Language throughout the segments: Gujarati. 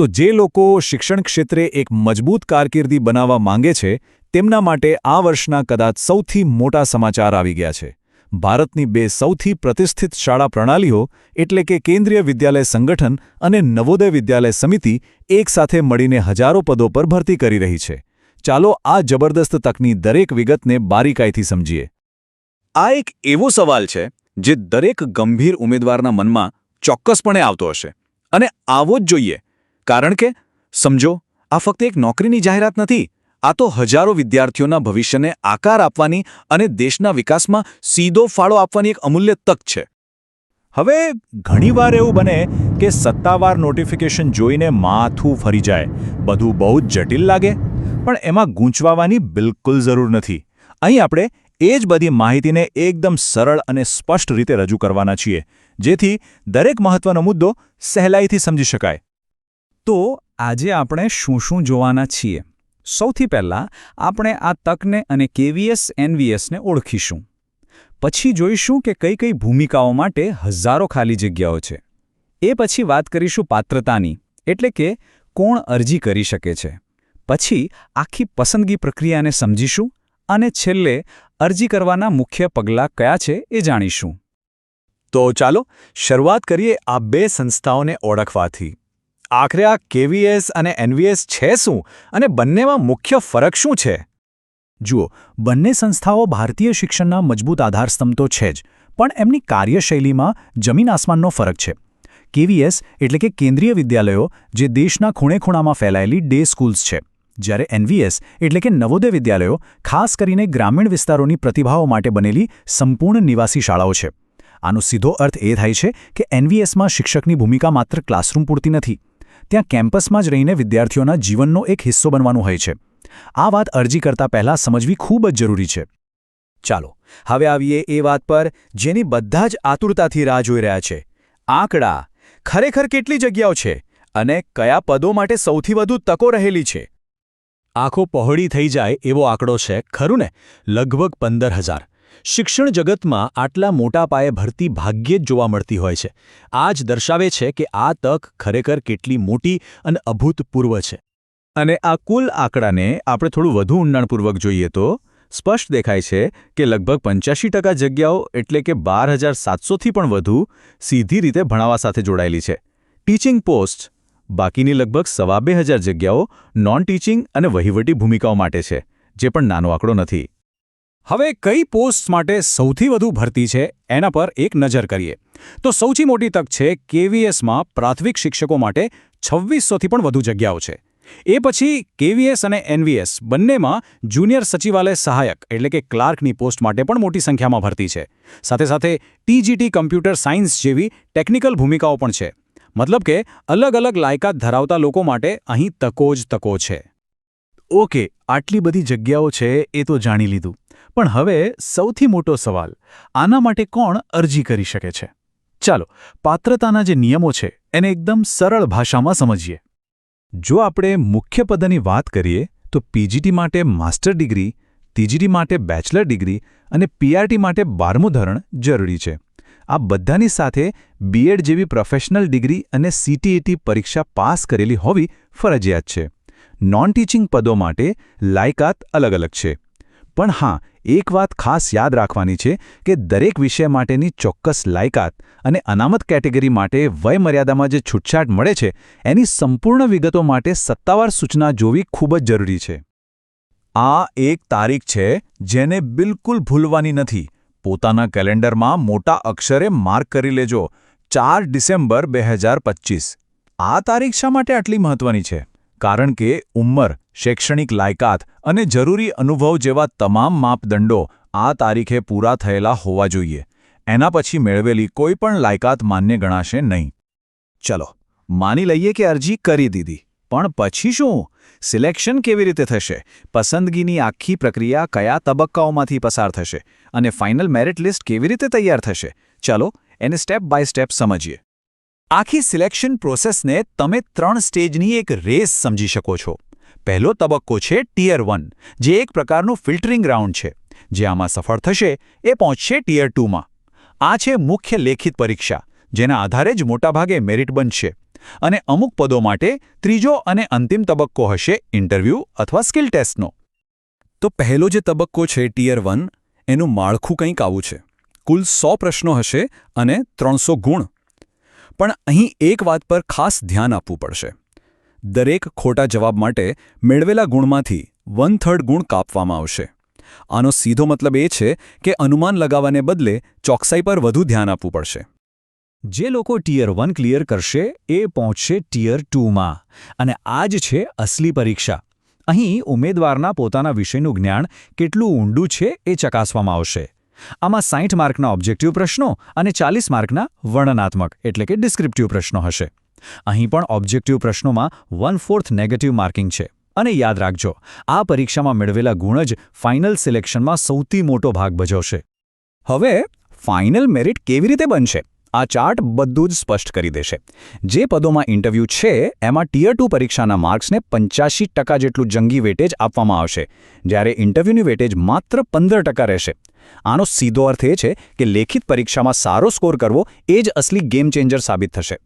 તો જે લોકો શિક્ષણ ક્ષેત્રે એક મજબૂત કારકિર્દી બનાવવા માંગે છે, તેમના માટે આ વર્ષના કદાચ સૌથી મોટા સમાચાર આવી ગયા છે. ભારતની બે સૌથી પ્રતિષ્ઠિત શાળા પ્રણાલીઓ, એટલે કે કેન્દ્રીય વિદ્યાલય સંગઠન અને નવોદય વિદ્યાલય સમિતિ, એકસાથે મળીને હજારો પદો પર ભરતી કરી રહી છે. ચાલો આ જબરદસ્ત તકની દરેક વિગતને બારીકાઈથી સમજીએ. આ એક એવો સવાલ છે, જે દરેક ગંભીર ઉમેદવારના મનમાં ચોક્કસપણે આવતો હશે. અને આવો જ જોઈએ. કારણ કે, સમજો, આ ફક્ત એક નોકરીની જાહેરાત નથી, આ તો હજારો વિદ્યાર્થીઓના ભવિષ્યને આકાર આપવાની અને દેશના વિકાસમાં સીધો ફાળો આપવાની એક અમૂલ્ય તક છે. હવે, ઘણીવાર એવું બને કે સત્તાવાર નોટિફિકેશન જોઈને માથું ફરી જાય, બધું બહુ જ જટિલ લાગે, પણ એમાં ગૂંચવાવાની બિલકુલ જરૂર નથી. અહીં આપણે એ જ બધી માહિતીને એકદમ સરળ અને સ્પષ્ટ રીતે રજૂ કરવાના છીએ, જેથી દરેક મહત્વનો મુદ્દો સહેલાઈથી સમજી શકાય. તો આજે આપણે શું શું જોવાના છીએ? સૌથી પહેલાં આપણે આ તકને અને કેવીએસ એનવીએસને ઓળખીશું. પછી જોઈશું કે કઈ કઈ ભૂમિકાઓ માટે હજારો ખાલી જગ્યાઓ છે. એ પછી વાત કરીશું પાત્રતાની, એટલે કે કોણ અરજી કરી શકે છે. પછી આખી પસંદગી પ્રક્રિયાને સમજીશું અને છેલ્લે અરજી કરવાના મુખ્ય પગલાં કયા છે એ જાણીશું. તો ચાલો શરૂઆત કરીએ આ બે સંસ્થાઓને ઓળખવાથી. આખરે આ કેવીએસ અને એનવીએસ છે શું? અને બંનેમાં મુખ્ય ફરક શું છે? જુઓ, બંને સંસ્થાઓ ભારતીય શિક્ષણના મજબૂત આધારસ્તંભ તો છે જ, પણ એમની કાર્યશૈલીમાં જમીન આસમાનનો ફરક છે. કેવીએસ એટલે કે કેન્દ્રીય વિદ્યાલયો, જે દેશના ખૂણે ખૂણામાં ફેલાયેલી ડે સ્કૂલ્સ છે. જ્યારે એનવીએસ એટલે કે નવોદય વિદ્યાલયો, ખાસ કરીને ગ્રામીણ વિસ્તારોની પ્રતિભાઓ માટે બનેલી સંપૂર્ણ નિવાસી શાળાઓ છે. આનો સીધો અર્થ એ થાય છે કે એનવીએસમાં શિક્ષકની ભૂમિકા માત્ર ક્લાસરૂમ પૂરતી નથી. ત્યાં કેમ્પસમાં જ રહીને વિદ્યાર્થીઓના જીવનનો એક હિસ્સો બનવાનું હોય છે. આ વાત અરજી કરતા પહેલાં સમજવી ખૂબ જ જરૂરી છે. ચાલો, હવે આવીએ એ વાત પર, જેની બધા જ આતુરતાથી રાહ જોઈ રહ્યા છે. આંકડા. ખરેખર કેટલી જગ્યાઓ છે? અને કયા પદો માટે સૌથી વધુ તકો રહેલી છે? આંખો પહોળી થઈ જાય એવો આંકડો છે, ખરું ને? લગભગ પંદર હજાર. શિક્ષણ જગતમાં આટલા મોટા પાયે ભરતી ભાગ્યે જ જોવા મળતી હોય છે. આ જ દર્શાવે છે કે આ તક ખરેખર કેટલી મોટી અને અભૂતપૂર્વ છે. અને આ કુલ આંકડાને આપણે થોડું વધુ ઊંડાણપૂર્વક જોઈએ તો, સ્પષ્ટ દેખાય છે કે લગભગ પંચ્યાસી ટકા જગ્યાઓ એટલે કે બાર હજાર સાતસોથી પણ વધુ સીધી રીતે ભણાવા સાથે જોડાયેલી છે. ટીચિંગ પોસ્ટ બાકીની લગભગ સવા બે હજાર જગ્યાઓ નોન ટીચિંગ અને વહીવટી ભૂમિકાઓ માટે છે, જે પણ નાનો આંકડો નથી. હવે કઈ પોસ્ટ માટે સૌથી વધુ ભરતી છે એના પર એક નજર કરીએ. તો સૌથી મોટી તક છે કેવીએસમાં પ્રાથમિક શિક્ષકો માટે છવ્વીસોથી પણ વધુ જગ્યાઓ છે. એ પછી કેવીએસ અને એનવીએસ બંનેમાં જુનિયર સચિવાલય સહાયક એટલે કે ક્લાર્કની પોસ્ટ માટે પણ મોટી સંખ્યામાં ભરતી છે. સાથે સાથે ટીજીટી કમ્પ્યુટર સાયન્સ જેવી ટેકનિકલ ભૂમિકાઓ પણ છે. મતલબ કે અલગ અલગ લાયકાત ધરાવતા લોકો માટે અહીં તકો જ તકો છે. ઓકે, આટલી બધી જગ્યાઓ છે એ તો જાણી લીધું. પણ હવે સૌથી મોટો સવાલ, આના માટે કોણ અરજી કરી શકે છે? ચાલો, પાત્રતાના જે નિયમો છે, એને એકદમ સરળ ભાષામાં સમજીએ. જો આપણે મુખ્ય પદની વાત કરીએ, તો પીજીટી માટે માસ્ટર ડિગ્રી, ટીજીટી માટે બેચલર ડિગ્રી અને પીઆરટી માટે બારમું ધોરણ જરૂરી છે. આ બધાની સાથે બીએડ જેવી પ્રોફેશનલ ડિગ્રી અને સીટીઈટી પરીક્ષા પાસ કરેલી હોવી ફરજિયાત છે. નોન ટીચિંગ પદો માટે લાયકાત અલગ અલગ છે. પણ હા એક વાત ખાસ યાદ રાખવાની છે કે દરેક વિષય માટેની ચોક્કસ લાયકાત અને અનામત કેટેગરી માટે વયમર્યાદામાં જે છૂટછાટ મળે છે, એની સંપૂર્ણ વિગતો માટે સત્તાવાર સૂચના જોવી ખૂબ જ જરૂરી છે. આ એક તારીખ છે જેને બિલકુલ ભૂલવાની નથી. પોતાના કેલેન્ડરમાં મોટા અક્ષરે માર્ક કરી લેજો. ચાર ડિસેમ્બર બે આ તારીખ શા માટે આટલી મહત્વની છે? કારણ કે ઉંમર, શૈક્ષણિક લાયકાત અને જરૂરી અનુભવ જેવા તમામ માપદંડો આ તારીખે પૂરા થયેલા હોવા જોઈએ. એના પછી મેળવેલી કોઈ પણ લાયકાત માન્ય ગણાશે નહીં. ચલો, માની લઈએ કે અરજી કરી દીધી. પણ પછી શું? સિલેક્શન કેવી રીતે થશે? પસંદગીની આખી પ્રક્રિયા કયા તબક્કાઓમાંથી પસાર થશે? અને ફાઇનલ મેરિટ લિસ્ટ કેવી રીતે તૈયાર થશે? ચલો, એને સ્ટેપ બાય સ્ટેપ સમજીએ. આખી સિલેક્શન પ્રોસેસને તમે ત્રણ સ્ટેજની એક રેસ સમજી શકો છો. પહેલો તબક્કો છે ટીયર વન, જે એક પ્રકારનું ફિલ્ટરિંગ રાઉન્ડ છે, જે આમાં સફળ થશે એ પહોંચશે ટીયર ટુમાં. આ છે મુખ્ય લેખિત પરીક્ષા, જેના આધારે જ મોટાભાગે મેરિટ બનશે. અને અમુક પદો માટે ત્રીજો અને અંતિમ તબક્કો હશે ઇન્ટરવ્યૂ અથવા સ્કિલ ટેસ્ટનો. તો પહેલો જે તબક્કો છે ટિયર વન, એનું માળખું કંઈક આવું છે. કુલ સો પ્રશ્નો હશે અને ત્રણસો ગુણ. પણ અહીં એક વાત પર ખાસ ધ્યાન આપવું પડશે. દરેક ખોટા જવાબ માટે મેળવેલા ગુણમાંથી વન થર્ડ ગુણ કાપવામાં આવશે. આનો સીધો મતલબ એ છે કે અનુમાન લગાવવાને બદલે ચોકસાઈ પર વધુ ધ્યાન આપવું પડશે. જે લોકો ટિયર વન ક્લિયર કરશે એ પહોંચશે ટિયર ટુમાં. અને આ જ છે અસલી પરીક્ષા. અહીં ઉમેદવારના પોતાના વિષયનું જ્ઞાન કેટલું ઊંડું છે એ ચકાસવામાં આવશે. આમાં સાઠ માર્કના ઓબ્જેક્ટિવ પ્રશ્નો અને ચાલીસ માર્કના વર્ણનાત્મક, એટલે કે ડિસ્ક્રિપ્ટિવ પ્રશ્નો હશે. અહીં પણ ઓબ્જેક્ટિવ પ્રશ્નોમાં વન ફોર્થ નેગેટિવ માર્કિંગ છે. અને યાદ રાખજો, આ પરીક્ષામાં મેળવેલા ગુણ જ ફાઇનલ સિલેક્શનમાં સૌથી મોટો ભાગ ભજવશે. હવે, ફાઇનલ મેરિટ કેવી રીતે બનશે? આ ચાર્ટ બધું જ સ્પષ્ટ કરી દેશે. જે પદોમાં ઇન્ટરવ્યૂ છે, એમાં ટીયર ટુ પરીક્ષાના માર્ક્સને પંચ્યાસી જેટલું જંગી વેટેજ આપવામાં આવશે. જ્યારે ઇન્ટરવ્યૂની વેટેજ માત્ર પંદર ટકા રહેશે. આનો સીધો અર્થ એ છે કે લેખિત પરીક્ષામાં સારો સ્કોર કરવો એ જ અસલી ગેમ ચેન્જર સાબિત થશે.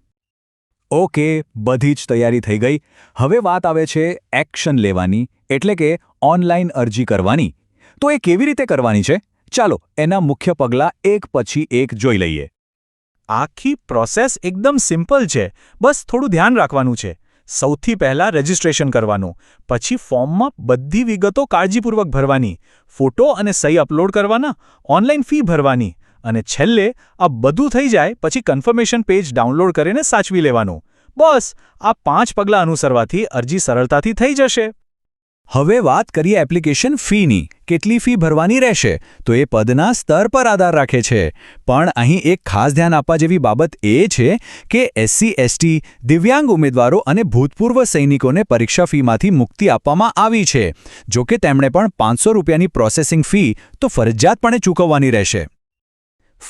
ઓકે, બધી જ તૈયારી થઈ ગઈ. હવે વાત આવે છે એક્શન લેવાની, એટલે કે ઓનલાઈન અરજી કરવાની. તો એ કેવી રીતે કરવાની છે? ચાલો, એના મુખ્ય પગલાં એક પછી એક જોઈ લઈએ. આખી પ્રોસેસ એકદમ સિમ્પલ છે. બસ થોડું ધ્યાન રાખવાનું છે. સૌથી પહેલાં રજિસ્ટ્રેશન કરવાનું, પછી ફોર્મમાં બધી વિગતો કાળજીપૂર્વક ભરવાની, ફોટો અને સહી અપલોડ કરવાના, ઓનલાઈન ફી ભરવાની અને છેલ્લે આ બધું થઈ જાય પછી કન્ફર્મેશન પેજ ડાઉનલોડ કરીને સાચવી લેવાનું. બસ, આ પાંચ પગલાં અનુસરવાથી અરજી સરળતાથી થઈ જશે. હવે વાત કરીએ એપ્લિકેશન ફીની. કેટલી ફી ભરવાની રહેશે? તો એ પદના સ્તર પર આધાર રાખે છે. પણ અહીં એક ખાસ ધ્યાન આપવા જેવી બાબત એ છે કે એસસી એસટી દિવ્યાંગ ઉમેદવારો અને ભૂતપૂર્વ સૈનિકોને પરીક્ષા ફીમાંથી મુક્તિ આપવામાં આવી છે. જો કે તેમણે પણ પાંચસો રૂપિયાની પ્રોસેસિંગ ફી તો ફરજિયાતપણે ચૂકવવાની રહેશે.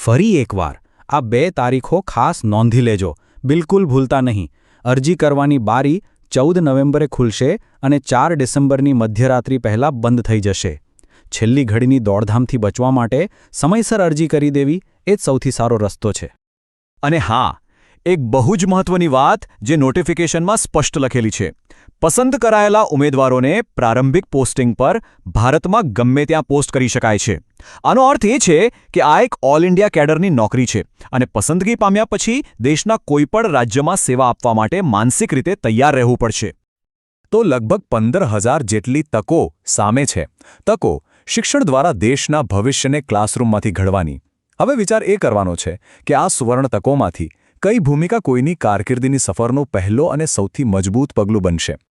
ફરી એકવાર, આ બે તારીખો ખાસ નોંધી લેજો. બિલકુલ ભૂલતા નહીં. અરજી કરવાની બારી ચૌદ નવેમ્બરે ખુલશે અને ચાર ડિસેમ્બરની મધ્યરાત્રિ પહેલાં બંધ થઈ જશે. છેલ્લી ઘડીની દોડધામથી બચવા માટે સમયસર અરજી કરી દેવી એ જ સૌથી સારો રસ્તો છે. અને હા એક બહુ જ મહત્વની વાત જે નોટિફિકેશનમાં સ્પષ્ટ લખેલી છે. પસંદ કરાયેલા ઉમેદવારોને પ્રારંભિક પોસ્ટિંગ પર ભારતમાં ગમે ત્યાં પોસ્ટ કરી શકાય છે. આનો અર્થ એ છે કે આ એક ઓલ ઇન્ડિયા કેડરની નોકરી છે અને પસંદગી પામ્યા પછી દેશના કોઈપણ રાજ્યમાં સેવા આપવા માટે માનસિક રીતે તૈયાર રહેવું પડશે. તો લગભગ પંદર હજાર જેટલી તકો સામે છે. તકો શિક્ષણ દ્વારા દેશના ભવિષ્યને ક્લાસરૂમમાંથી ઘડવાની. હવે વિચાર એ કરવાનો છે કે આ સુવર્ણ તકોમાંથી કઈ ભૂમિકા કોઈની કારકિર્દીની સફરનો પહેલો અને સૌથી મજબૂત પગલું બનશે?